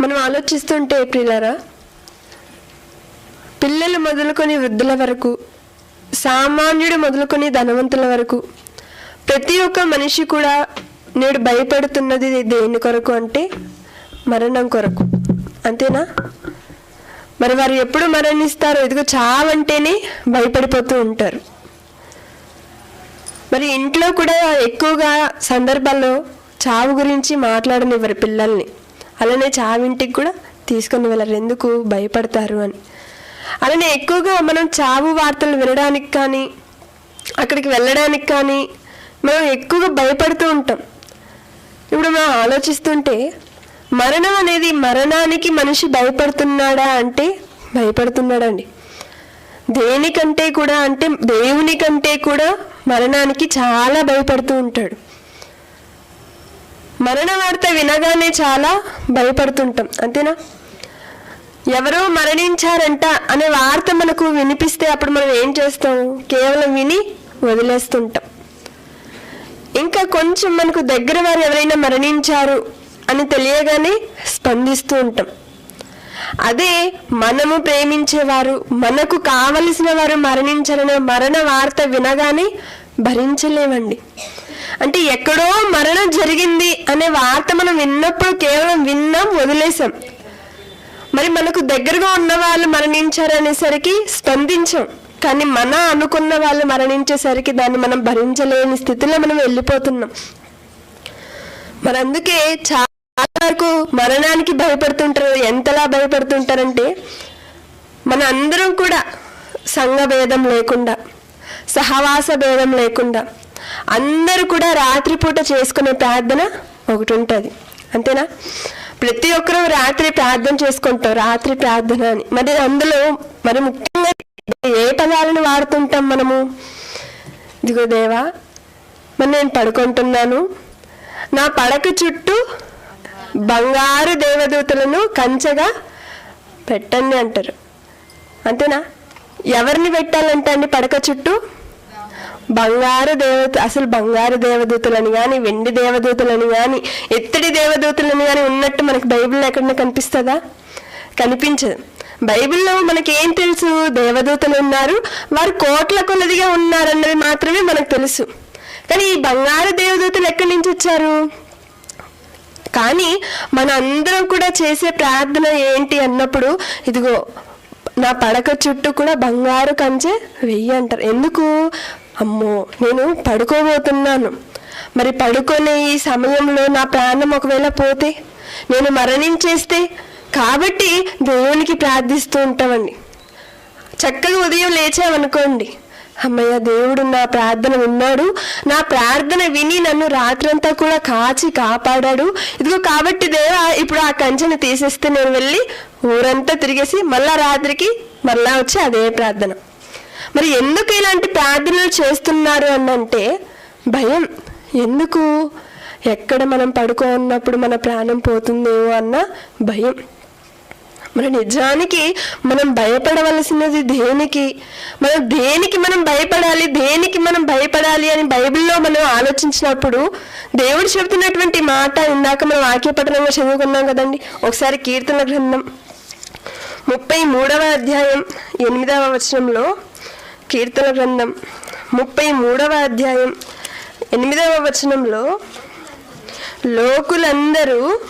మనం ఆలోచిస్తుంటే ప్రియులారా పిల్లలు మొదలుకొని వృద్ధుల వరకు సామాన్యుడు మొదలుకొని ధనవంతుల వరకు ప్రతి ఒక్క మనిషి కూడా నేడు భయపడుతున్నది దేని కొరకు అంటే మరణం కొరకు. అంతేనా? మరి వారు ఎప్పుడు మరణిస్తారో ఇదిగో చావంటేనే భయపడిపోతూ ఉంటారు. మరి ఇంట్లో కూడా ఎక్కువగా సందర్భాల్లో చావు గురించి మాట్లాడనివ్వరు పిల్లల్ని. అలానే చావింటికి కూడా తీసుకొని వెళ్ళరు. ఎందుకు? భయపడతారు అని. అలానే ఎక్కువగా మనం చావు వార్తలు వినడానికి కానీ అక్కడికి వెళ్ళడానికి కానీ మనం ఎక్కువగా భయపడుతూ ఉంటాం. ఇప్పుడు మనం ఆలోచిస్తుంటే మరణం అనేది మరణానికి మనిషి భయపడుతున్నాడా అంటే భయపడుతున్నాడండి. దేనికంటే కూడా అంటే దేవుని కంటే కూడా మరణానికి చాలా భయపడుతూ ఉంటాడు. మరణ వార్త వినగానే చాలా భయపడుతుంటాం అంతేనా? ఎవరో మరణించారంట అనే వార్త మనకు వినిపిస్తే అప్పుడు మనం ఏం చేస్తాం? కేవలం విని వదిలేస్తుంటాం. ఇంకా కొంచెం మనకు దగ్గర వారు ఎవరైనా మరణించారు అని తెలియగానే స్పందిస్తూ ఉంటాం. అదే మనము ప్రేమించేవారు మనకు కావలసిన వారు మరణించారనే మరణ వార్త వినగానే భరించలేమండి. అంటే ఎక్కడో మరణం జరిగింది అనే వార్త మనం విన్నప్పుడు కేవలం విన్నాం వదిలేసాం మరి మనకు దగ్గరగా ఉన్న వాళ్ళు మరణించారు అనేసరికి స్పందించాం. కానీ మన అనుకున్న వాళ్ళు మరణించేసరికి దాన్ని మనం భరించలేని స్థితిలో మనం వెళ్ళిపోతున్నాం. మరి అందుకే చాలా వరకు మరణానికి భయపడుతుంటారు. ఎంతలా భయపడుతుంటారంటే మన అందరం కూడా సంఘ భేదం లేకుండా సహవాస భేదం లేకుండా అందరూ కూడా రాత్రిపూట చేసుకునే ప్రార్థన ఒకటి ఉంటుంది అంతేనా? ప్రతి ఒక్కరూ రాత్రి ప్రార్థన చేసుకుంటాం రాత్రి ప్రార్థన అని. మరి అందులో మరి ముఖ్యంగా ఏ పదాలను వాడుతుంటాం మనము? ఇదిగో దేవా మరి నేను పడుకుంటున్నాను. నా పడక చుట్టూ బంగారు దేవదూతలను కంచెగా పెట్టండి అంటారు. అంతేనా? ఎవరిని పెట్టాలంటే అండి పడక చుట్టూ? బంగారు దేవత అసలు బంగారు దేవదూతలని కానీ వెండి దేవదూతలని కానీ ఎత్తడి దేవదూతలని కానీ ఉన్నట్టు మనకి బైబిల్లో ఎక్కడన్నా కనిపిస్తుందా? కనిపించదు. బైబిల్లో మనకి ఏం తెలుసు? దేవదూతలు ఉన్నారు వారు కోట్ల కొలదిగా ఉన్నారన్నది మాత్రమే మనకు తెలుసు. కానీ ఈ బంగారు దేవదూతలు ఎక్కడి నుంచి వచ్చారు? కానీ మన అందరం కూడా చేసే ప్రార్థన ఏంటి అన్నప్పుడు ఇదిగో నా పడక చుట్టూ కూడా బంగారు కంచె వెయ్యి అంటారు. ఎందుకు? అమ్మో నేను పడుకోబోతున్నాను. మరి పడుకునే ఈ సమయంలో నా ప్రాణం ఒకవేళ పోతే? నేను మరణించేస్తే? కాబట్టి దేవునికి ప్రార్థిస్తూ ఉంటామండి. చక్కగా ఉదయం లేచామనుకోండి. అమ్మయ్య దేవుడు నా ప్రార్థన విన్నాడు. నా ప్రార్థన విని నన్ను రాత్రంతా కూడా కాచి కాపాడాడు. ఇదిగో కాబట్టి దేవా ఇప్పుడు ఆ కంచెని తీసేస్తే నేను వెళ్ళి ఊరంతా తిరిగేసి మళ్ళా రాత్రికి మళ్ళా వచ్చి అదే ప్రార్థన. మరి ఎందుకు ఇలాంటి ప్రార్థనలు చేస్తున్నారు అనంటే భయం. ఎందుకు? ఎక్కడ మనం పడుకో ఉన్నప్పుడు మన ప్రాణం పోతుందేమో అన్న భయం. మన నిజానికి మనం భయపడవలసినది దేనికి? మనం దేనికి మనం భయపడాలి? దేనికి మనం భయపడాలి అని బైబిల్లో మనం ఆలోచించినప్పుడు దేవుడు చెబుతున్నటువంటి మాట ఇందాక మనం వాక్యపఠనంగా చదువుకున్నాం కదండి. ఒకసారి కీర్తన గ్రంథం ముప్పై మూడవ అధ్యాయం ఎనిమిదవ వచనంలో కీర్తన గ్రంథం. ముప్పై మూడవ అధ్యాయం. ఎనిమిదవ వచనంలో లోకులందరూ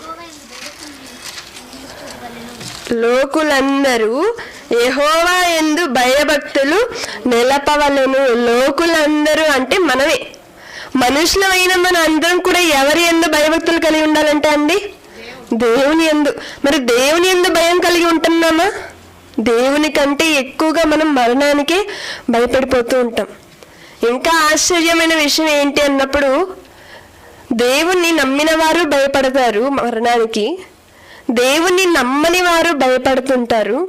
లోకులందరూ యెహోవా ఎందు భయభక్తులు నిలపవలను. లోకులందరూ అంటే మనమే. మనుషులమైన మన అందరం కూడా ఎవరి ఎందు భయభక్తులు కలిగి ఉండాలంటే అండి? దేవుని ఎందు మరి దేవుని ఎందు భయం కలిగి ఉంటున్నామా? దేవుని కంటే ఎక్కువగా మనం మరణానికి భయపడిపోతూ ఉంటాం. ఇంకా ఆశ్చర్యమైన విషయం ఏంటి అన్నప్పుడు దేవుణ్ణి నమ్మిన వారు భయపడతారు మరణానికి. దేవుణ్ణి నమ్మని వారు భయపడుతుంటారు.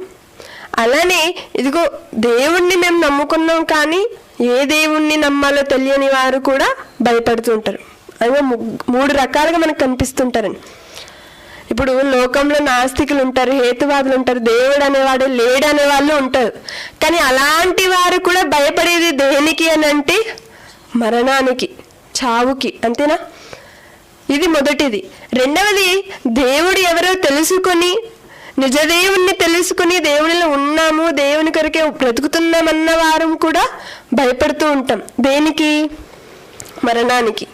అలానే ఇదిగో దేవుణ్ణి మేము నమ్ముకున్నాం కానీ ఏ దేవుణ్ణి నమ్మాలో తెలియని వారు కూడా భయపడుతుంటారు అదే మూడు రకాలుగా మనకు కనిపిస్తుంటారండి. ఇప్పుడు లోకంలో నాస్తికులు ఉంటారు హేతువాదులు ఉంటారు దేవుడు అనేవాడు లేడు అనే వాళ్ళు ఉంటారు. కానీ అలాంటి వారు కూడా భయపడేది దేనికి అని అంటే మరణానికి చావుకి అంతేనా? ఇది మొదటిది. రెండవది దేవుడు ఎవరో తెలుసుకొని నిజ దేవుణ్ణి తెలుసుకుని దేవునిలో ఉన్నాము దేవుని కొరకే బ్రతుకుతున్నామన్న వారం కూడా భయపడుతూ ఉంటాం. దేనికి? మరణానికి.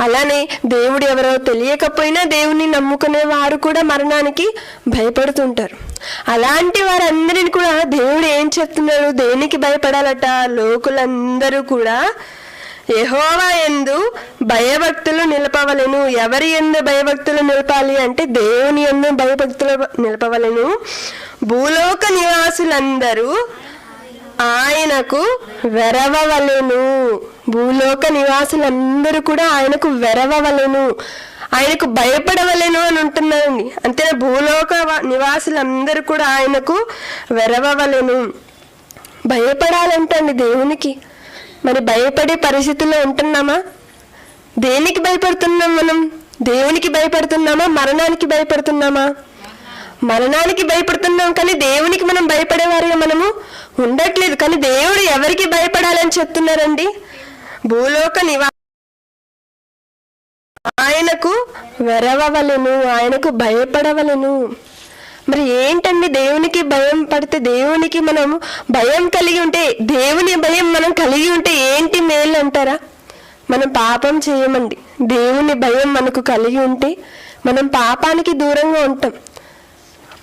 అలానే దేవుడు ఎవరో తెలియకపోయినా దేవుని నమ్ముకునే వారు కూడా మరణానికి భయపడుతుంటారు. అలాంటి వారందరిని కూడా దేవుడు ఏం చెప్తున్నాడు? దేనికి భయపడాలట? లోకులందరూ కూడా యహోవా ఎందు భయభక్తులు నిలపవలెను. ఎవరి ఎందు భయభక్తులు నిలపాలి అంటే దేవుని ఎందు భయభక్తులు నిలపవలెను. భూలోక నివాసులందరూ ఆయనకు వెరవవలెను. భూలోక నివాసులందరూ కూడా ఆయనకు వెరవవలెను. ఆయనకు భయపడవలేను అని ఉంటున్నారండి అంతే భూలోక నివాసులందరూ కూడా ఆయనకు వెరవవలెను. భయపడాలంటండి దేవునికి. మరి భయపడే పరిస్థితుల్లో ఉంటున్నామా? దేనికి భయపడుతున్నాం మనం? దేవునికి భయపడుతున్నామా? మరణానికి భయపడుతున్నామా? మరణానికి భయపడుతున్నాం కానీ దేవునికి మనం భయపడేవారుగా మనము ఉండట్లేదు కానీ దేవుడు ఎవరికి భయపడాలని చెప్తున్నారండి? భూలోక నివా ఆయనకు వెరవవలెను ఆయనకు భయపడవలెను. మరి ఏంటండి దేవునికి భయం పడితే దేవునికి మనం భయం కలిగి ఉంటే దేవుని భయం మనం కలిగి ఉంటే ఏంటి మేలు అంటారా? మనం పాపం చేయమండి. దేవుని భయం మనకు కలిగి ఉంటే మనం పాపానికి దూరంగా ఉంటాం.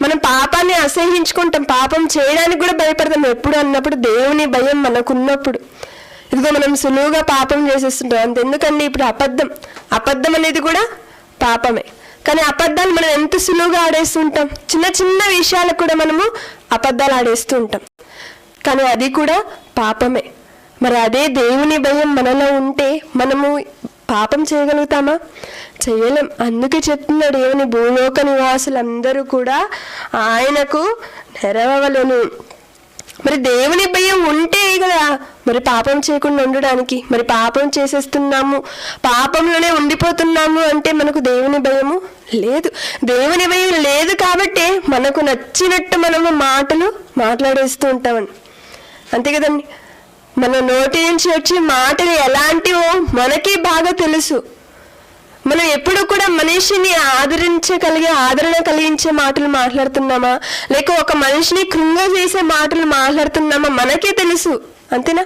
మనం పాపాన్ని అసహించుకుంటాం పాపం చేయడానికి కూడా భయపడతాం. ఎప్పుడు అన్నప్పుడు దేవుని భయం మనకున్నప్పుడు. ఇదిగో మనం సులువుగా పాపం చేసేస్తుంటాం. అంత ఎందుకండి ఇప్పుడు అబద్ధం. అబద్ధం అనేది కూడా పాపమే. కానీ అబద్ధాలు మనం ఎంత సులువుగా ఆడేస్తుంటాం? చిన్న చిన్న విషయాలకు కూడా మనము అబద్ధాలు ఆడేస్తూ ఉంటాం కానీ అది కూడా పాపమే. మరి అదే దేవుని భయం మనలో ఉంటే మనము పాపం చేయగలుగుతామా? చేయలేం అందుకే చెప్తున్నాడు ఏమని భూలోక నివాసులందరూ కూడా ఆయనకు నెరవలను మరి దేవుని భయం ఉంటే కదా మరి పాపం చేయకుండా ఉండడానికి. మరి పాపం చేసేస్తున్నాము. పాపంలోనే ఉండిపోతున్నాము అంటే మనకు దేవుని భయము లేదు. దేవుని భయం లేదు కాబట్టి మనకు నచ్చినట్టు మనము మాటలు మాట్లాడేస్తూ ఉంటామని. అంతే కదండి? మన నోటి నుంచి వచ్చే మాటలు ఎలాంటివో మనకే బాగా తెలుసు. మనం ఎప్పుడు కూడా మనిషిని ఆదరించగలిగే ఆదరణ కలిగించే మాటలు మాట్లాడుతున్నామా? లేక ఒక మనిషిని కృంగ చేసే మాటలు మాట్లాడుతున్నామా? మనకే తెలుసు. అంతేనా?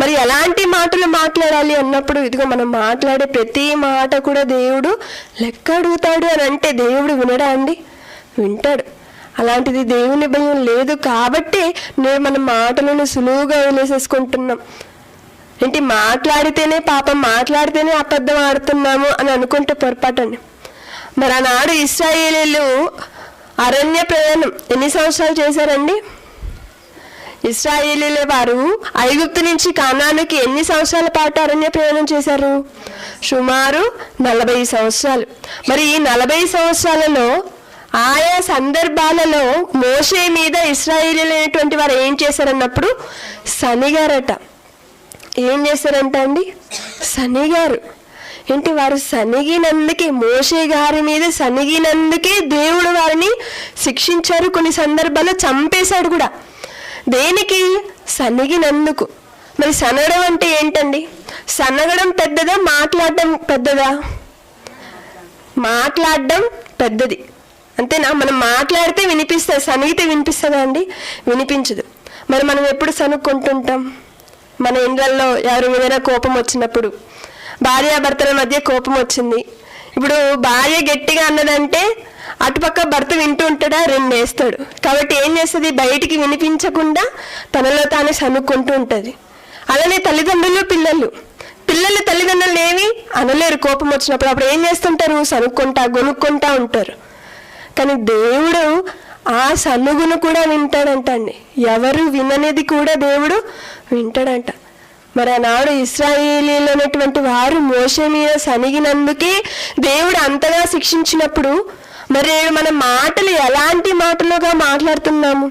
మరి ఎలాంటి మాటలు మాట్లాడాలి అన్నప్పుడు? ఇదిగో మనం మాట్లాడే ప్రతి మాట కూడా దేవుడు లెక్క అడుగుతాడు అని అంటే దేవుడు వినడా అండి? వింటాడు. అలాంటిది దేవుని భయం లేదు కాబట్టే నేను మన మాటలను సులువుగా వదిలేసేసుకుంటున్నాం. ఏంటి మాట్లాడితేనే పాపం మాట్లాడితేనే అబద్ధం ఆడుతున్నాము అని అనుకుంటే పొరపాటండి. మరి ఆనాడు ఇస్రాయేలీలు అరణ్య ప్రయాణం ఎన్ని సంవత్సరాలు చేశారండి? ఇస్రాయేలీల వారు ఐగుప్తు నుంచి కానానికి ఎన్ని సంవత్సరాల పాటు అరణ్య ప్రయాణం చేశారు? సుమారు నలభై సంవత్సరాలు. మరి ఈ నలభై సంవత్సరాలలో ఆయా సందర్భాలలో మోషే మీద ఇస్రాయిలీలైనటువంటి వారు ఏం చేశారన్నప్పుడు శనిగారట ఏం చేశారంట అండి? శనిగారు ఏంటి వారు సనిగినందుకే మోషే గారి మీద సనిగినందుకే దేవుడు వారిని శిక్షించారు కొన్ని సందర్భాల్లో చంపేశాడు కూడా. దేనికి? సనిగినందుకు మరి సనగడం అంటే ఏంటండి? సనగడం పెద్దదా? మాట్లాడడం పెద్దదా? మాట్లాడడం పెద్దది. అంతేనా? మనం మాట్లాడితే వినిపిస్తుంది సనిగితే వినిపిస్తుందా అండి? వినిపించదు. మరి మనం ఎప్పుడు సనుక్కుంటుంటాం మన ఇండ్లల్లో ఎవరి మీదైనా కోపం వచ్చినప్పుడు భార్యాభర్తల మధ్య కోపం వచ్చింది. ఇప్పుడు భార్య గట్టిగా అన్నదంటే అటుపక్క భర్త వింటూ ఉంటాడా? రెండు వేస్తాడు. కాబట్టి ఏం చేస్తుంది? బయటికి వినిపించకుండా తనలో తానే సనుక్కుంటూ ఉంటుంది. అలానే తల్లిదండ్రులు పిల్లలు. పిల్లలు తల్లిదండ్రులు ఏమి అనలేరు. కోపం వచ్చినప్పుడు అప్పుడు ఏం చేస్తుంటారు? సనుక్కుంటా గొనుక్కుంటా ఉంటారు. కానీ దేవుడు ఆ సన్నుగును కూడా వింటాడంట అండి ఎవరు విననేది కూడా దేవుడు వింటాడంట. మరి ఆనాడు ఇస్రాయేలీలు అనేటువంటి వారు మోస మీద సనిగినందుకే దేవుడు అంతగా శిక్షించినప్పుడు మరి మన మాటలు ఎలాంటి మాటలుగా మాట్లాడుతున్నాము?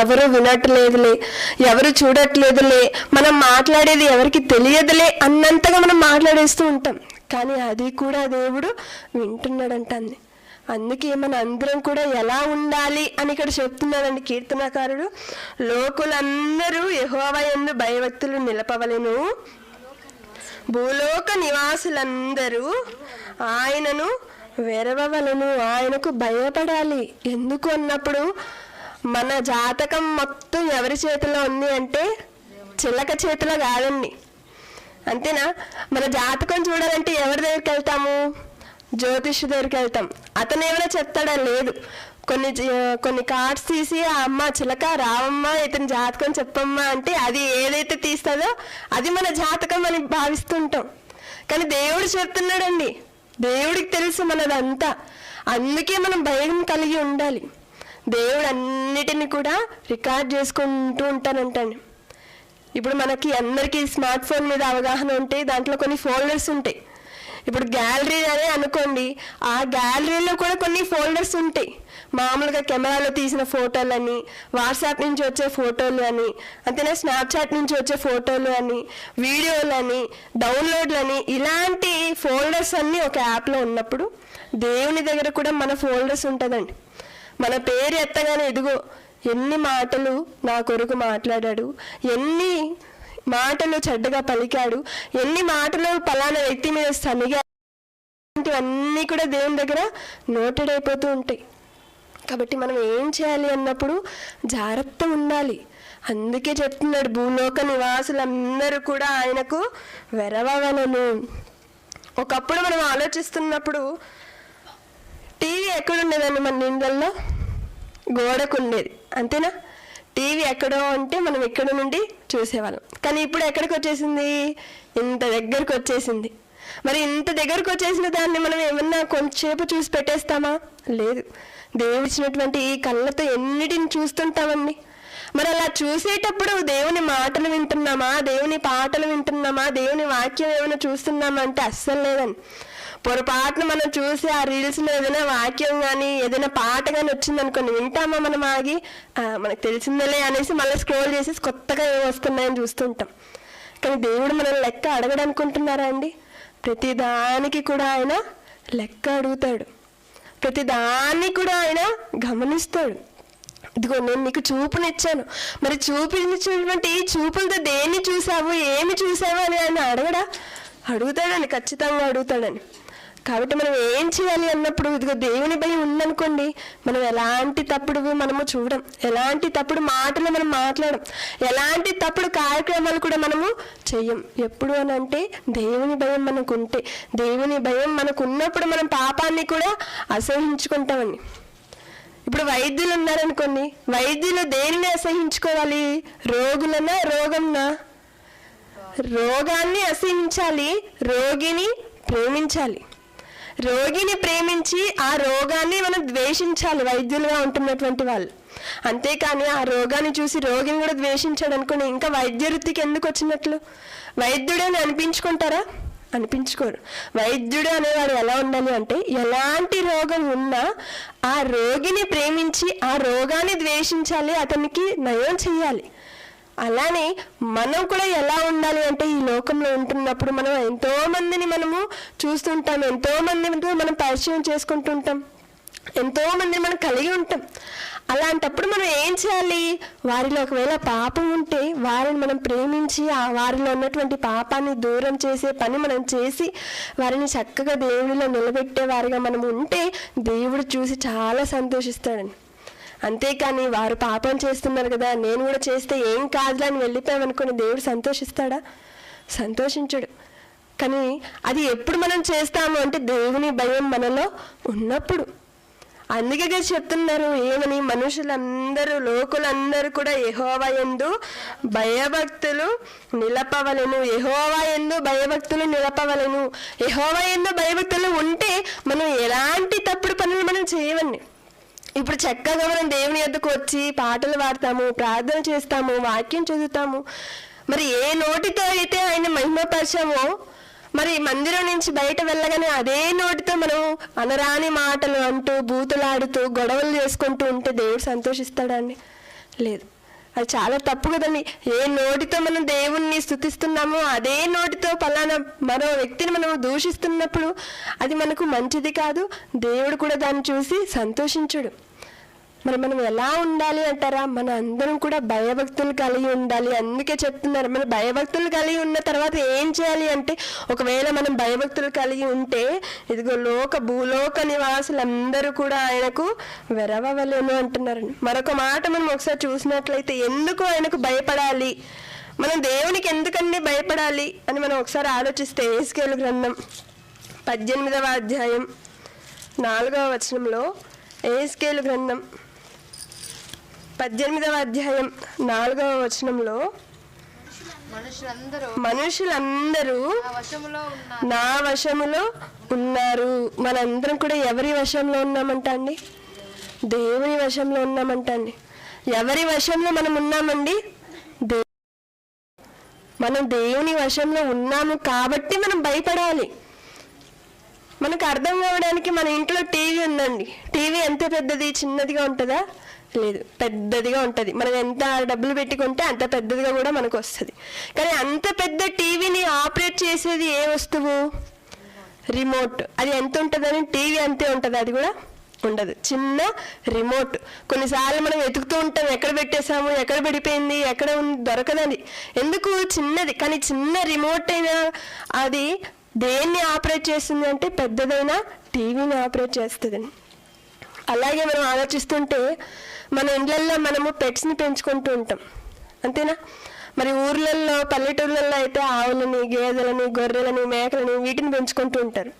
ఎవరు వినట్లేదులే ఎవరు చూడట్లేదులే మనం మాట్లాడేది ఎవరికి తెలియదులే అన్నంతగా మనం మాట్లాడేస్తూ ఉంటాం. కానీ అది కూడా దేవుడు వింటున్నాడంట అంది అందుకే మన అందరం కూడా ఎలా ఉండాలి అని ఇక్కడ చెప్తున్నాడండి కీర్తనకారుడు. లోకులందరూ యహోవయందు భయభక్తులు నిలపవలెను. భూలోక నివాసులందరూ ఆయనను వెరవలను ఆయనకు భయపడాలి. ఎందుకు అన్నప్పుడు మన జాతకం మొత్తం ఎవరి చేతిలో ఉంది అంటే చిలక చేతిలో కాదండి. అంతేనా? మన జాతకం చూడాలంటే ఎవరి దగ్గరికి వెళ్తాము? జ్యోతిష్యుడి దగ్గరికి వెళ్తాం. అతను ఏమైనా చెప్తాడా? లేదు. కొన్ని జ- కొన్ని కార్డ్స్ తీసి ఆ అమ్మ చిలక రావమ్మ ఇతని జాతకం చెప్పమ్మా అంటే అది ఏదైతే తీస్తుందో అది మన జాతకం అని భావిస్తుంటాం. కానీ దేవుడు చెప్తున్నాడండి. దేవుడికి తెలుసు మనదంతా. అందుకే మనం భయం కలిగి ఉండాలి. దేవుడు అన్నిటిని కూడా రికార్డ్ చేసుకుంటూ ఉంటానంటాను ఇప్పుడు మనకి అందరికీ స్మార్ట్ ఫోన్ మీద అవగాహన ఉంటే దాంట్లో కొన్ని ఫోల్డర్స్ ఉంటాయి. ఇప్పుడు గ్యాలరీ అనే అనుకోండి ఆ గ్యాలరీలో కూడా కొన్ని ఫోల్డర్స్ ఉంటాయి. మామూలుగా కెమెరాలో తీసిన ఫోటోలని వాట్సాప్ నుంచి వచ్చే ఫోటోలు అని అంతేనా? స్నాప్చాట్ నుంచి వచ్చే ఫోటోలు అని వీడియోలని డౌన్లోడ్లని ఇలాంటి ఫోల్డర్స్ అన్నీ ఒక యాప్లో ఉన్నప్పుడు దేవుని దగ్గర కూడా మన ఫోల్డర్స్ ఉంటుందండి. మన పేరు ఎత్తగానే ఎదుగో ఎన్ని మాటలు నా కొరకు మాట్లాడాడు ఎన్ని మాటలు చెడ్డగా పలికాడు. ఎన్ని మాటలు పలానా వ్యక్తి మీద సనిగా ఇలాంటివన్నీ కూడా దేవుని దగ్గర నోటెడ్ అయిపోతూ ఉంటాయి. కాబట్టి మనం ఏం చేయాలి అన్నప్పుడు జాగ్రత్త ఉండాలి. అందుకే చెప్తున్నాడు భూలోక నివాసులందరూ కూడా ఆయనకు వెరవగలను. ఒకప్పుడు మనం ఆలోచిస్తున్నప్పుడు టీవీ ఎక్కడుండేదండి మన నీళ్ళల్లో గోడకు ఉండేది. అంతేనా? టీవీ ఎక్కడో అంటే మనం ఎక్కడ నుండి చూసేవాళ్ళం. కానీ ఇప్పుడు ఎక్కడికి వచ్చేసింది? ఇంత దగ్గరకు వచ్చేసింది. మరి ఇంత దగ్గరకు వచ్చేసిన దాన్ని మనం ఏమన్నా కొంచెంసేపు చూసి పెట్టేస్తామా? లేదు. దేవుడు ఇచ్చినటువంటి ఈ కళ్ళతో ఎన్నిటిని చూస్తుంటామండి? మరి అలా చూసేటప్పుడు దేవుని మాటలు వింటున్నామా? దేవుని పాటలు వింటున్నామా? దేవుని వాక్యం ఏమైనా చూస్తున్నామా అంటే అస్సలు లేదండి. పొరపాటున మనం చూసి ఆ రీల్స్లో ఏదైనా వాక్యం కానీ ఏదైనా పాట కానీ వచ్చిందనుకోండి వింటామా మనం ఆగి? మనకు తెలిసిందలే అనేసి మళ్ళీ స్క్రోల్ చేసేసి కొత్తగా ఏం వస్తున్నాయని చూస్తుంటాం. కానీ దేవుడు మనల్ని లెక్క అడగడనుకుంటున్నారా అండి? ప్రతిదానికి కూడా ఆయన లెక్క అడుగుతాడు. ప్రతిదాన్ని కూడా ఆయన గమనిస్తాడు. ఇదిగో నేను నీకు చూపునిచ్చాను. మరి చూపించినటువంటి ఈ చూపులతో దేన్ని చూసావు ఏమి చూసావు అని ఆయన అడగడా? అడుగుతాడని ఖచ్చితంగా అడుగుతాడని. కాబట్టి మనం ఏం చేయాలి అన్నప్పుడు ఇదిగో దేవుని భయం ఉందనుకోండి మనం ఎలాంటి తప్పుడు మనము చూడం ఎలాంటి తప్పుడు మాటలు మనం మాట్లాడడం ఎలాంటి తప్పుడు కార్యక్రమాలు కూడా మనము చెయ్యం ఎప్పుడు అని అంటే దేవుని భయం మనకు ఉంటే దేవుని భయం మనకు ఉన్నప్పుడు మనం పాపాన్ని కూడా అసహించుకుంటామండి. ఇప్పుడు వైద్యులు ఉన్నారనుకోండి వైద్యులు దేనిని అసహించుకోవాలి? రోగులనా రోగంనా? రోగాన్ని అసహించాలి రోగిని ప్రేమించాలి. రోగిని ప్రేమించి ఆ రోగాన్ని మనం ద్వేషించాలి వైద్యులుగా ఉంటున్నటువంటి వాళ్ళు. అంతేకాని ఆ రోగాన్ని చూసి రోగిని కూడా ద్వేషించాడు అనుకుని ఇంకా వైద్య వృత్తికి ఎందుకు వచ్చినట్లు? వైద్యుడని అనిపించుకుంటారా? అనిపించుకోరు. వైద్యుడు అనేవాడు ఎలా ఉండాలి అంటే ఎలాంటి రోగం ఉన్నా ఆ రోగిని ప్రేమించి ఆ రోగాన్ని ద్వేషించాలి అతనికి నయం చేయాలి అలానే మనం కూడా ఎలా ఉండాలి అంటే ఈ లోకంలో ఉంటున్నప్పుడు మనం ఎంతో మందిని మనము చూస్తుంటాం ఎంతో మందితో మనం పరిచయం చేసుకుంటుంటాం ఎంతో మందిని మనం కలిగి ఉంటాం. అలాంటప్పుడు మనం ఏం చేయాలి? వారిలో ఒకవేళ పాపం ఉంటే వారిని మనం ప్రేమించి ఆ వారిలో ఉన్నటువంటి పాపాన్ని దూరం చేసే పని మనం చేసి వారిని చక్కగా దేవుడిలో నిలబెట్టే వారిగా మనం ఉంటే దేవుడు చూసి చాలా సంతోషిస్తాడండి. అంతేకాని వారు పాపం చేస్తున్నారు కదా నేను కూడా చేస్తే ఏం కాదులే అని వెళ్ళిపోయామనుకుని దేవుడు సంతోషిస్తాడా? సంతోషించడు. కానీ అది ఎప్పుడు మనం చేస్తాము అంటే దేవుని భయం మనలో ఉన్నప్పుడు. అందుకే చెప్తున్నారు ఏమని మనుషులందరూ లోకులందరూ కూడా యహోవా ఎందు భయభక్తులు నిలపవలెను. యహోవా ఎందు భయభక్తులు నిలపవలెను. యహోవా ఎందు భయభక్తులు ఉంటే మనం ఎలాంటి తప్పుడు పనులు మనం చేయవండి ఇప్పుడు చక్కగా మనం దేవుని యొద్దకు వచ్చి పాటలు పాడతాము ప్రార్థన చేస్తాము వాక్యం చదువుతాము. మరి ఏ నోటితో అయితే ఆయన మహిమపరచామో మరి మందిరం నుంచి బయట వెళ్ళగానే అదే నోటితో మనం అనరాని మాటలు అంటూ బూతులాడుతూ గొడవలు చేసుకుంటూ ఉంటే దేవుడు సంతోషిస్తాడండి? లేదు. అది చాలా తప్పు కదండి. ఏ నోటితో మనం దేవుణ్ణి స్థుతిస్తున్నామో అదే నోటితో పలానా మరో వ్యక్తిని మనం దూషిస్తున్నప్పుడు అది మనకు మంచిది కాదు. దేవుడు కూడా దాన్ని చూసి సంతోషించుడు. మరి మనం ఎలా ఉండాలి అంటారా? మన అందరం కూడా భయభక్తులు కలిగి ఉండాలి. అందుకే చెప్తున్నారు మన భయభక్తులు కలిగి ఉన్న తర్వాత ఏం చేయాలి అంటే ఒకవేళ మనం భయభక్తులు కలిగి ఉంటే ఇదిగో లోక భూలోక నివాసులందరూ కూడా ఆయనకు వెరవవలేను అంటున్నారు. మరొక మాట మనం ఒకసారి చూసినట్లయితే ఎందుకు ఆయనకు భయపడాలి? మనం దేవునికి ఎందుకండి భయపడాలి అని మనం ఒకసారి ఆలోచిస్తే ఏసుకేలు గ్రంథం పద్దెనిమిదవ అధ్యాయం నాలుగవ వచనంలో ఏస్కేలు గ్రంథం పద్దెనిమిదవ అధ్యాయం నాలుగవ వచనంలో మనుషులందరూ నా వశములో ఉన్నారు. మనందరం కూడా ఎవరి వశంలో ఉన్నామంట అండి? దేవుని వశంలో ఉన్నామంట అండి. ఎవరి వశంలో మనం ఉన్నామండి? దే మనం దేవుని వశంలో ఉన్నాము కాబట్టి మనం భయపడాలి. మనకు అర్థం కావడానికి మన ఇంట్లో టీవీ ఉందండి. టీవీ ఎంత పెద్దది? చిన్నదిగా ఉంటుందా? లేదు. పెద్దదిగా ఉంటుంది. మనం ఎంత డబ్బులు పెట్టుకుంటే అంత పెద్దదిగా కూడా మనకు వస్తుంది. కానీ అంత పెద్ద టీవీని ఆపరేట్ చేసేది ఏ వస్తువు? రిమోట్. అది ఎంత ఉంటుందని టీవీ అంతే ఉంటుంది. అది కూడా ఉండదు. చిన్న రిమోట్. కొన్నిసార్లు మనం వెతుకుతూ ఉంటాం. ఎక్కడ పెట్టేసాము ఎక్కడ పడిపోయింది ఎక్కడ ఉంది దొరకదని. ఎందుకు? చిన్నది. కానీ చిన్న రిమోట్ అయినా అది దేన్ని ఆపరేట్ చేస్తుంది అంటే పెద్దదైన టీవీని ఆపరేట్ చేస్తుందని. అలాగే మనం ఆలోచిస్తుంటే మన ఇండ్లల్లో మనము పెట్స్ని పెంచుకుంటూ ఉంటాం. అంతేనా? మరి ఊర్లలో పల్లెటూర్లలో అయితే ఆవులని గేదెలని గొర్రెలని మేకలని వీటిని పెంచుకుంటూ ఉంటారు.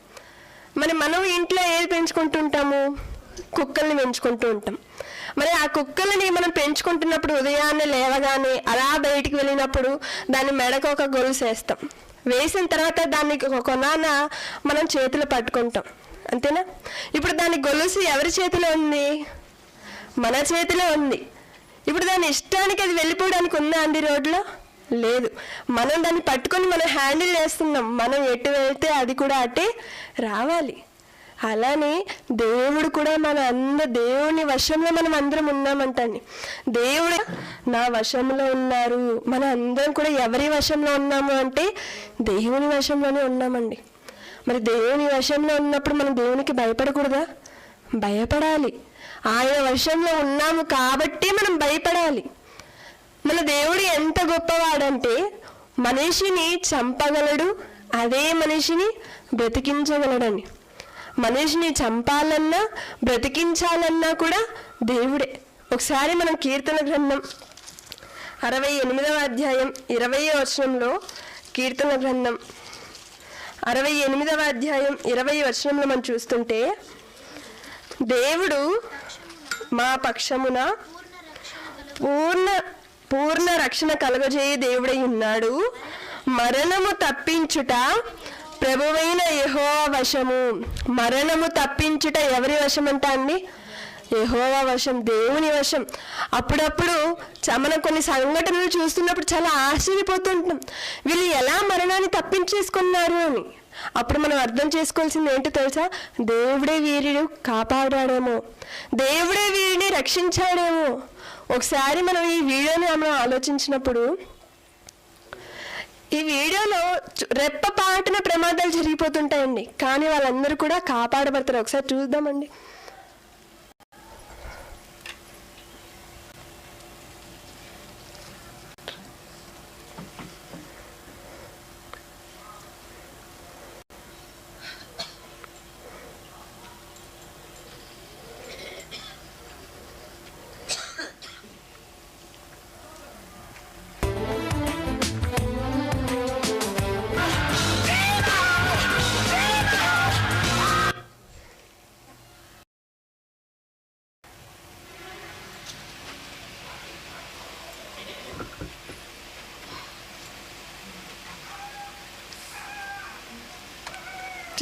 మరి మనం ఇంట్లో ఏది పెంచుకుంటూ ఉంటాము? కుక్కల్ని పెంచుకుంటూ ఉంటాం. మరి ఆ కుక్కలని మనం పెంచుకుంటున్నప్పుడు ఉదయాన్నే లేవగానే అలా బయటికి వెళ్ళినప్పుడు దాని మెడకు ఒక గొలుసు వేస్తాం వేసిన తర్వాత దాన్ని ఒక కొనాన మనం చేతులు పట్టుకుంటాం. అంతేనా? ఇప్పుడు దాని గొలుసు ఎవరి చేతిలో ఉంది? మన చేతిలో ఉంది. ఇప్పుడు దాని ఇష్టానికి అది వెళ్ళిపోవడానికి ఉందా అండి రోడ్లో? లేదు. మనం దాన్ని పట్టుకొని మనం హ్యాండిల్ చేస్తున్నాం. మనం ఎటు వెళ్తే అది కూడా అటే రావాలి. అలానే దేవుడు కూడా మన అంద దేవుని వశంలో మనం అందరం ఉన్నామంటండి. దేవుడు నా వశంలో ఉన్నారు. మన అందరం కూడా ఎవరి వశంలో ఉన్నాము అంటే దేవుని వశంలోనే ఉన్నామండి. మరి దేవుని వశంలో ఉన్నప్పుడు మనం దేవునికి భయపడకూడదా? భయపడాలి. ఆయన వశంలో ఉన్నాము కాబట్టి మనం భయపడాలి. మన దేవుడు ఎంత గొప్పవాడంటే మనిషిని చంపగలడు అదే మనిషిని బ్రతికించగలడని. మనిషిని చంపాలన్నా బ్రతికించాలన్నా కూడా దేవుడే. ఒకసారి మనం కీర్తన గ్రంథం అరవై ఎనిమిదవ అధ్యాయం ఇరవై వచనంలో కీర్తన గ్రంథం అరవై ఎనిమిదవ అధ్యాయం ఇరవై వచనంలో మనం చూస్తుంటే దేవుడు మా పక్షమున పూర్ణ పూర్ణ రక్షణ కలగజేయ దేవుడై ఉన్నాడు. మరణము తప్పించుట ప్రభువైన యహో వశము. మరణము తప్పించుట ఎవరి వశమంట అండి? ఎహోవా వశం దేవుని వశం. అప్పుడప్పుడు చ- మనం కొన్ని సంఘటనలు చూస్తున్నప్పుడు చాలా ఆశ్చర్యపోతుంటాం. వీళ్ళు ఎలా మరణాన్ని తప్పించేసుకున్నారు అని. అప్పుడు మనం అర్థం చేసుకోవాల్సింది ఏంటో తెలుసా? దేవుడే వీరుడు కాపాడాడేమో. దేవుడే వీరిని రక్షించాడేమో. ఒకసారి మనం ఈ వీడియోని మనం ఆలోచించినప్పుడు ఈ వీడియోలో రెప్ప రెప్పపాటున ప్రమాదాలు జరిగిపోతుంటాయండి. కానీ వాళ్ళందరూ కూడా కాపాడబడతారు. ఒకసారి చూద్దామండి.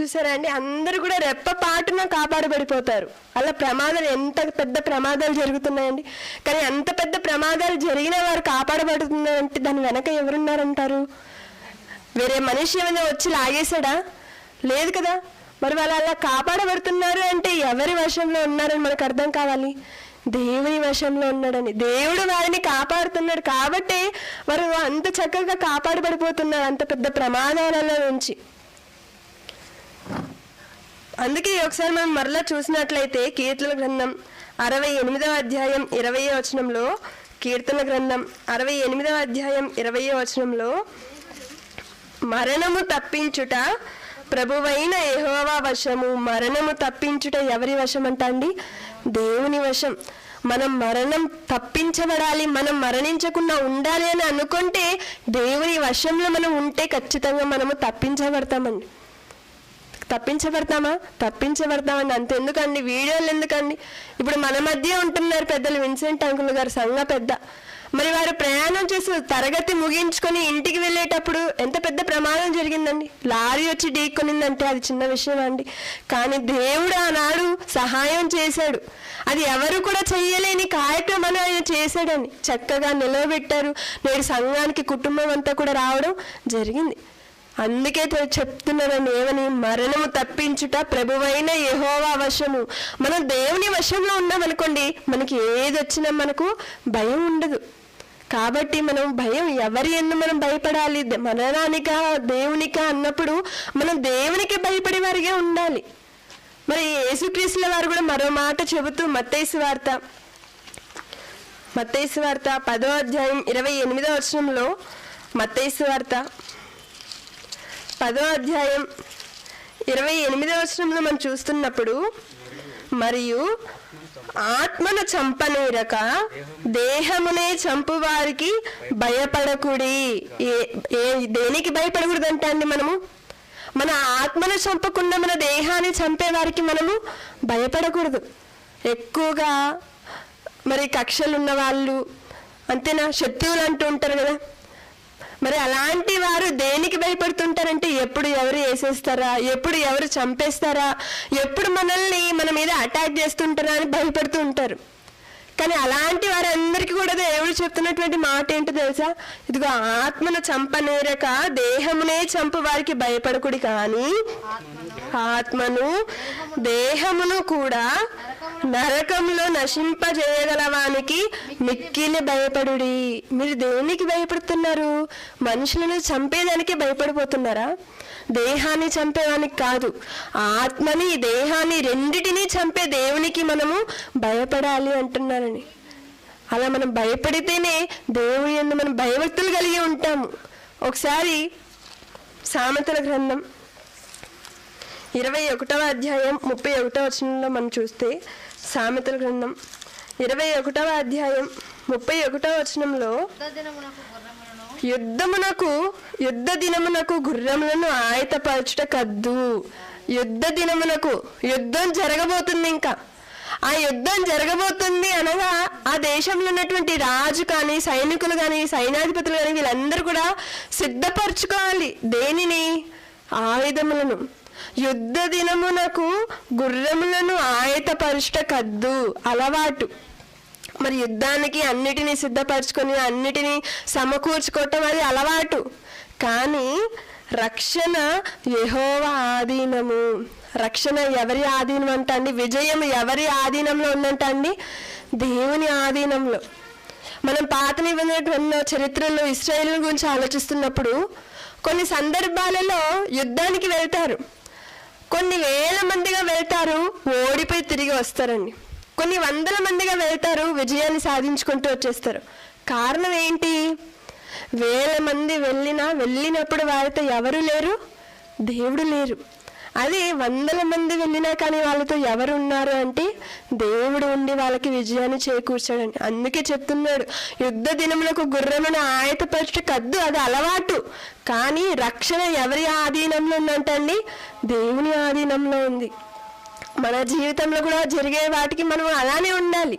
చూసారా అండి అందరూ కూడా రెప్పపాటున కాపాడబడిపోతారు. అలా ప్రమాదాలు ఎంత పెద్ద ప్రమాదాలు జరుగుతున్నాయండి? కానీ అంత పెద్ద ప్రమాదాలు జరిగిన వారు కాపాడబడుతున్నారంటే దాని వెనక ఎవరున్నారంటారు? వేరే మనిషి ఏమైనా వచ్చి లాగేశాడా? లేదు కదా? మరి వాళ్ళు అలా కాపాడబడుతున్నారు అంటే ఎవరి వశంలో ఉన్నారని మనకు అర్థం కావాలి. దేవుని వశంలో ఉన్నాడని. దేవుడు వారిని కాపాడుతున్నాడు కాబట్టి వారు అంత చక్కగా కాపాడబడిపోతున్నారు అంత పెద్ద ప్రమాదాలలో నుంచి. అందుకే ఒకసారి మనం మరలా చూసినట్లయితే కీర్తన గ్రంథం అరవై ఎనిమిదవ అధ్యాయం ఇరవై వచనంలో కీర్తన గ్రంథం అరవై ఎనిమిదవ అధ్యాయం ఇరవై వచనంలో మరణము తప్పించుట ప్రభువైన యెహోవా వశము. మరణము తప్పించుట ఎవరి వశం అంట అండి? దేవుని వశం. మనం మరణం తప్పించబడాలి మనం మరణించకుండా ఉండాలి అని అనుకుంటే దేవుని వశంలో మనం ఉంటే ఖచ్చితంగా మనము తప్పించబడతామండి. తప్పించబడతామా? తప్పించబడతామండి అంతెందుకండి? వీడియోలు ఎందుకండి? ఇప్పుడు మన మధ్య ఉంటున్నారు పెద్దలు విన్సెంట్ అంకుల్ గారు సంఘ పెద్ద. మరి వారు ప్రయాణం చేసి తరగతి ముగించుకొని ఇంటికి వెళ్ళేటప్పుడు ఎంత పెద్ద ప్రమాదం జరిగిందండి? లారీ వచ్చి ఢీకొనిందంటే అది చిన్న విషయం అండి? కానీ దేవుడు ఆనాడు సహాయం చేశాడు. అది ఎవరు కూడా చెయ్యలేని కార్యక్రమాన్ని ఆయన చేశాడని. చక్కగా నిలవబెట్టారు. నేడు సంఘానికి కుటుంబం అంతా కూడా రావడం జరిగింది. అందుకే తె- ఏమని మరణము తప్పించుట ప్రభువైన యహోవా వశము. మనం దేవుని వశంలో ఉన్నామనుకోండి మనకి ఏది వచ్చినా మనకు భయం ఉండదు. కాబట్టి మనం భయం ఎవరి ఎందు మనం భయపడాలి? మరణానిక దేవునిక దేవునికా అన్నప్పుడు మనం దేవునికి భయపడే వారిగా ఉండాలి. మరి యేసుక్రీస్తుల వారు కూడా మరో మాట చెబుతూ మత్తైసు వార్త. మత్తైసు వార్త పదో అధ్యాయం ఇరవై ఎనిమిదో వచనంలో మత్తైసు వార్త. పదో అధ్యాయం ఇరవై ఎనిమిదో వచనంలో మనం చూస్తున్నప్పుడు మరియు ఆత్మను చంపనేరక దేహమునే చంపు వారికి భయపడకుడి. ఏ ఏ దేనికి భయపడకూడదంట అండి మనము? మన ఆత్మను చంపకుండా మన దేహాన్ని చంపే వారికి మనము భయపడకూడదు. ఎక్కువగా మరి కక్షలు ఉన్న వాళ్ళు అంతేనా? శత్రువులు అంటూ ఉంటారు కదా. మరి అలాంటి వారు దే ఎప్పుడు ఎవరు వేసేస్తారా? ఎప్పుడు ఎవరు చంపేస్తారా? ఎప్పుడు మనల్ని మన మీద అటాక్ చేస్తుంటారా అని భయపడుతూ ఉంటారు. కానీ అలాంటి వారందరికీ కూడా దేవుడు చెప్తున్నటువంటి మాట ఏంటో తెలుసా? ఇదిగో ఆత్మను చంపనేరక దేహమునే చంపు వారికి భయపడకుడి కానీ ఆత్మను దేహమును కూడా నరకంలో నశింపజేయగలవానికి మిక్కిలి భయపడుడి. మీరు దేనికి భయపడుతున్నారు? మనుషులను చంపేదానికి భయపడిపోతున్నారా? దేహాన్ని చంపేదానికి కాదు ఆత్మని దేహాన్ని రెండిటినీ చంపే దేవునికి మనము భయపడాలి అంటున్నారని. అలా మనం భయపడితేనే దేవుని యందు మనం భయభక్తులు కలిగి ఉంటాము. ఒకసారి సామెతల గ్రంథం ఇరవై ఒకటవ అధ్యాయం ముప్పై ఒకటవ వచనంలో మనం చూస్తే సామెతల గ్రంథం. ఇరవై ఒకటవ అధ్యాయం ముప్పై ఒకటవ వచనంలో యుద్ధమునకు యుద్ధ దినమునకు గుర్రములను ఆయతపరచుట కద్దు యుద్ధ దినమునకు యుద్ధం జరగబోతుంది ఇంకా. ఆ యుద్ధం జరగబోతుంది అనగా ఆ దేశంలో ఉన్నటువంటి రాజు కానీ సైనికులు కానీ సైనాధిపతులు కానీ వీళ్ళందరూ కూడా సిద్ధపరచుకోవాలి. దేనిని? ఆయుధములను. యుద్ధ దినమునకు గుర్రములను ఆయతపరచుట కద్దు అలవాటు. మరి యుద్ధానికి అన్నిటినీ సిద్ధపరచుకొని అన్నిటినీ సమకూర్చుకోవటం అది అలవాటు. కానీ రక్షణ యహోవ ఆధీనము. రక్షణ ఎవరి ఆధీనం అంటండి విజయం ఎవరి ఆధీనంలో ఉందంటండి దేవుని ఆధీనంలో. మనం పాత నిబంధన చరిత్రలో ఇస్రాయేల్ గురించి ఆలోచిస్తున్నప్పుడు కొన్ని సందర్భాలలో యుద్ధానికి వెళ్తారు. కొన్ని వేల మందిగా వెళ్తారు ఓడిపోయి తిరిగి వస్తారండి. కొన్ని వందల మందిగా వెళ్తారు విజయాన్ని సాధించుకుంటూ వచ్చేస్తారు. కారణం ఏంటి? వేల మంది వెళ్ళినా వెళ్ళినప్పుడు వారితో ఎవరు లేరు? దేవుడు లేరు. అదే వందల మంది వెళ్ళినా కానీ వాళ్ళతో ఎవరు ఉన్నారు అంటే దేవుడు ఉండి వాళ్ళకి విజయాన్ని చేకూర్చాడని అందుకే చెప్తున్నాడు యుద్ధ దినములకు గుర్రమును ఆయతపరచట కద్దు అది అలవాటు. కానీ రక్షణ ఎవరి ఆధీనంలో ఉందంటండి దేవుని ఆధీనంలో ఉంది. మన జీవితంలో కూడా జరిగే వాటికి మనం అలానే ఉండాలి.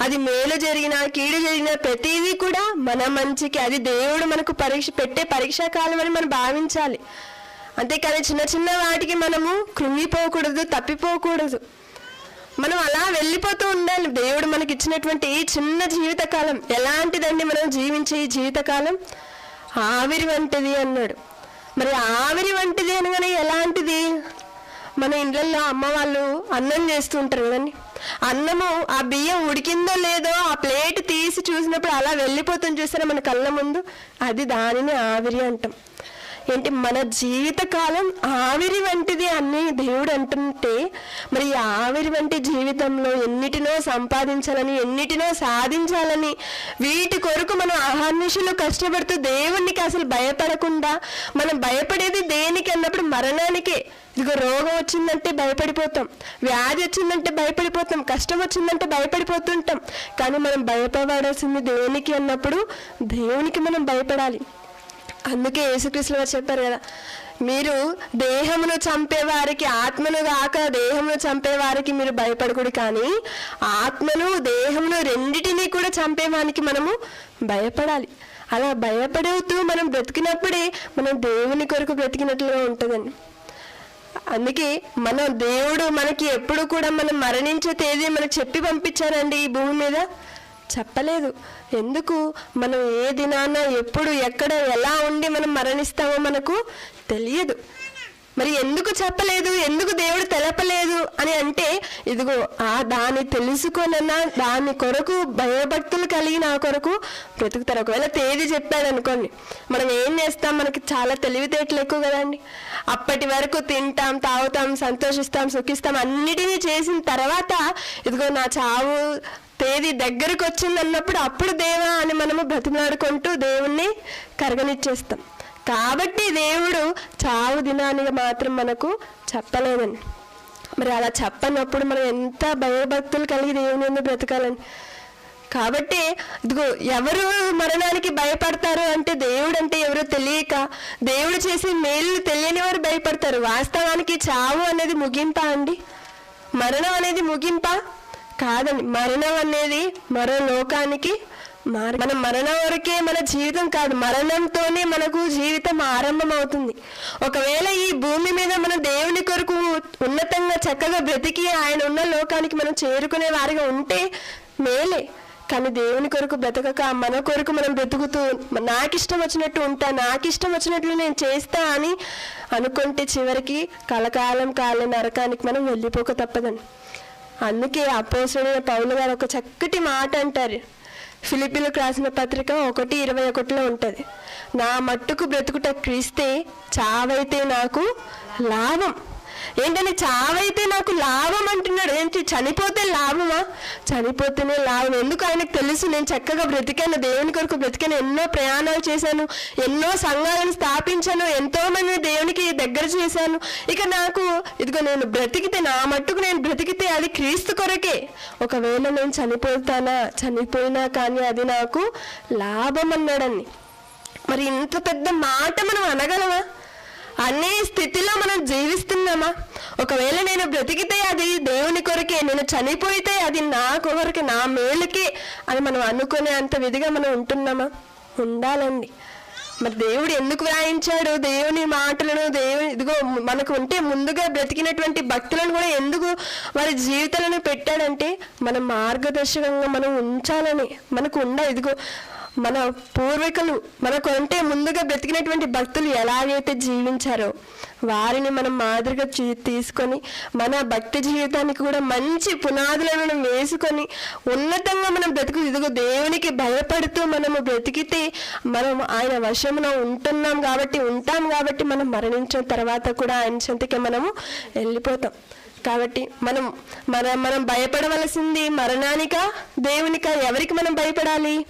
అది మేలు జరిగినా కీడు జరిగినా ప్రతిదీ కూడా మన మంచికి. అది దేవుడు మనకు పరీక్ష పెట్టే పరీక్షా కాలం అని మనం భావించాలి. అంతేకాని చిన్న చిన్న వాటికి మనము కృంగిపోకూడదు తప్పిపోకూడదు. మనం అలా వెళ్ళిపోతూ ఉండాలి. దేవుడు మనకి ఇచ్చినటువంటి ఈ చిన్న జీవితకాలం ఎలాంటిదండి మనం జీవించే ఈ జీవితకాలం? ఆవిరి వంటిది అన్నాడు. మరి ఆవిరి వంటిది అనగానే ఎలాంటిది? మన ఇళ్ళల్లో అమ్మ వాళ్ళు అన్నం చేస్తూ ఉంటారు కదండి. అన్నము ఆ బియ్యం ఉడికిందో లేదో ఆ ప్లేట్ తీసి చూసినప్పుడు అలా వెళ్ళిపోతుంది చూసారా మన కళ్ళ ముందు? అది దానిని ఆవిరి అంటాం. ఏంటి మన జీవితకాలం ఆవిరి వంటిది అని దేవుడు అంటుంటే మరి ఆవిరి వంటి జీవితంలో ఎన్నిటినో సంపాదించాలని ఎన్నిటినో సాధించాలని వీటి కొరకు మనం అహర్నిశలు కష్టపడుతూ దేవునికి అసలు భయపడకుండా మనం భయపడేది దేనికి అన్నప్పుడు మరణానికే. ఇదిగో రోగం వచ్చిందంటే భయపడిపోతాం వ్యాధి వచ్చిందంటే భయపడిపోతాం కష్టం వచ్చిందంటే భయపడిపోతుంటాం. కానీ మనం భయపడాల్సింది దేవునికి అన్నప్పుడు దేవునికి మనం భయపడాలి. అందుకే యేసుక్రీస్తులు వారు చెప్పారు కదా మీరు దేహమును చంపేవారికి ఆత్మను కాక దేహమును చంపేవారికి మీరు భయపడకూడదు కానీ ఆత్మను దేహమును రెండిటినీ కూడా చంపేవానికి మనము భయపడాలి. అలా భయపడుతూ మనం బ్రతికినప్పుడే మనం దేవుని కొరకు బ్రతికినట్లుగా ఉంటుందండి. అందుకే మన దేవుడు మనకి ఎప్పుడు కూడా మనం మరణించే తేదీ మనకు చెప్పి పంపించారండి ఈ భూమి మీద. చెప్పలేదు. ఎందుకు? మనం ఏ దినాన ఎప్పుడు ఎక్కడ ఎలా ఉండి మనం మరణిస్తామో మనకు తెలియదు. మరి ఎందుకు చెప్పలేదు? ఎందుకు దేవుడు తెలపలేదు అని అంటే ఇదిగో ఆ దాన్ని తెలుసుకోనన్నా దాని కొరకు భయభక్తులు కలిగి నా కొరకు బ్రతుకుతారు. ఒకవేళ తేదీ చెప్పాడు అనుకోండి మనం ఏం చేస్తాం? మనకి చాలా తెలివితేటలు ఎక్కువ కదండి. అప్పటి వరకు తింటాం తాగుతాం సంతోషిస్తాం సుఖిస్తాం అన్నిటినీ చేసిన తర్వాత ఇదిగో నా చావు తేదీ దగ్గరకు వచ్చింది అన్నప్పుడు అప్పుడు దేవా అని మనము బ్రతిమలాడుకుంటూ దేవుణ్ణి కరగనిచ్చేస్తాం. కాబట్టి దేవుడు చావు దినానికి మాత్రం మనకు చెప్పలేదండి. మరి అలా చెప్పనప్పుడు మనం ఎంత భయభక్తులు కలిగి దేవుని ఎందుకు బ్రతకాలని కాబట్టి ఇదిగో ఎవరు మరణానికి భయపడతారు అంటే దేవుడు అంటే ఎవరో తెలియక దేవుడు చేసే మేలు తెలియని వారు భయపడతారు. వాస్తవానికి చావు అనేది ముగింపా అండి? మరణం అనేది ముగింపా? కాదండి మరణం అనేది మరో లోకానికి మన మరణం వరకే మన జీవితం కాదు మరణంతోనే మనకు జీవితం ఆరంభం అవుతుంది ఒకవేళ ఈ భూమి మీద మన దేవుని కొరకు ఉన్నతంగా చక్కగా బ్రతికి ఆయన ఉన్న లోకానికి మనం చేరుకునే వారిగా ఉంటే మేలే. కానీ దేవుని కొరకు బ్రతకక మన కొరకు మనం బ్రతుకుతూ నాకు ఇష్టం వచ్చినట్టు ఉంటా నాకు ఇష్టం వచ్చినట్లు నేను చేస్తా అని అనుకుంటే చివరికి కలకాలం కాలే నరకానికి మనం వెళ్ళిపోక తప్పదండి. అందుకే అపోసుడైన పౌలు గారు ఒక చక్కటి మాట అంటారు. ఫిలిపిలకు రాసిన పత్రిక ఒకటి ఇరవై ఒకటిలో ఉంటుంది. నా మట్టుకు బ్రతుకుట క్రీస్తే చావైతే నాకు లాభం. ఏంటంటే చావైతే నాకు లాభం అంటున్నాడు. ఏంటి చనిపోతే లాభమా? చనిపోతేనే లాభం. ఎందుకు ఆయనకు తెలుసు? నేను చక్కగా బ్రతికాను దేవుని కొరకు బ్రతికాను ఎన్నో ప్రయాణాలు చేశాను ఎన్నో సంఘాలను స్థాపించాను ఎంతో మంది దేవునికి దగ్గర చేశాను. ఇక నాకు ఇదిగో నేను బ్రతికితే నా మట్టుకు నేను బ్రతికితే అది క్రీస్తు కొరకే. ఒకవేళ నేను చనిపోతానా? చనిపోయినా కానీ అది నాకు లాభం అన్నాడని. మరి ఇంత పెద్ద మాట మనం అనగలమా? అనే స్థితిలో మనం జీవిస్తున్నామా? ఒకవేళ నేను బ్రతికితే అది దేవుని కొరకే నేను చనిపోయితే అది నా కొరకే నా మేలుకే అని మనం అనుకునే అంత విధిగా మనం ఉంటున్నామా? ఉండాలండి. మరి దేవుడు ఎందుకు వ్రాయించాడు దేవుని మాటలను? దేవుని ఇదిగో మనకు ఉంటే ముందుగా బ్రతికినటువంటి భక్తులను కూడా ఎందుకు వారి జీవితాలను పెట్టాడంటే మన మార్గదర్శకంగా మనం ఉంచాలని మనకు ఉండ ఇదిగో మన పూర్వీకులు మనకు అంటే ముందుగా బ్రతికినటువంటి భక్తులు ఎలాగైతే జీవించారో వారిని మనం మాదిరిగా తీసుకొని మన భక్తి జీవితానికి కూడా మంచి పునాదులను మనం వేసుకొని ఉన్నతంగా మనం బ్రతుకు ఇదిగో దేవునికి భయపడుతూ మనము బ్రతికితే మనం ఆయన వశమున ఉంటున్నాం కాబట్టి ఉంటాం కాబట్టి మనం మరణించిన తర్వాత కూడా ఆయన చెంతకే మనము వెళ్ళిపోతాం. కాబట్టి మనం మన మనం భయపడవలసింది మరణానికా దేవునికా ఎవరికి మనం భయపడాలి?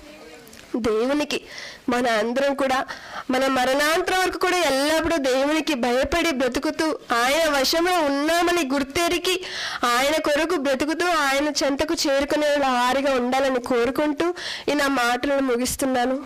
దేవునికి మన అందరం కూడా మన మరణాంతరం వరకు కూడా ఎల్లప్పుడూ దేవునికి భయపడి బ్రతుకుతూ ఆయన వశంలో ఉన్నామని గుర్తెరికి ఆయన కొరకు బ్రతుకుతూ ఆయన చెంతకు చేరుకునే వారిగా ఉండాలని కోరుకుంటూ ఈ నా మాటలను ముగిస్తున్నాను.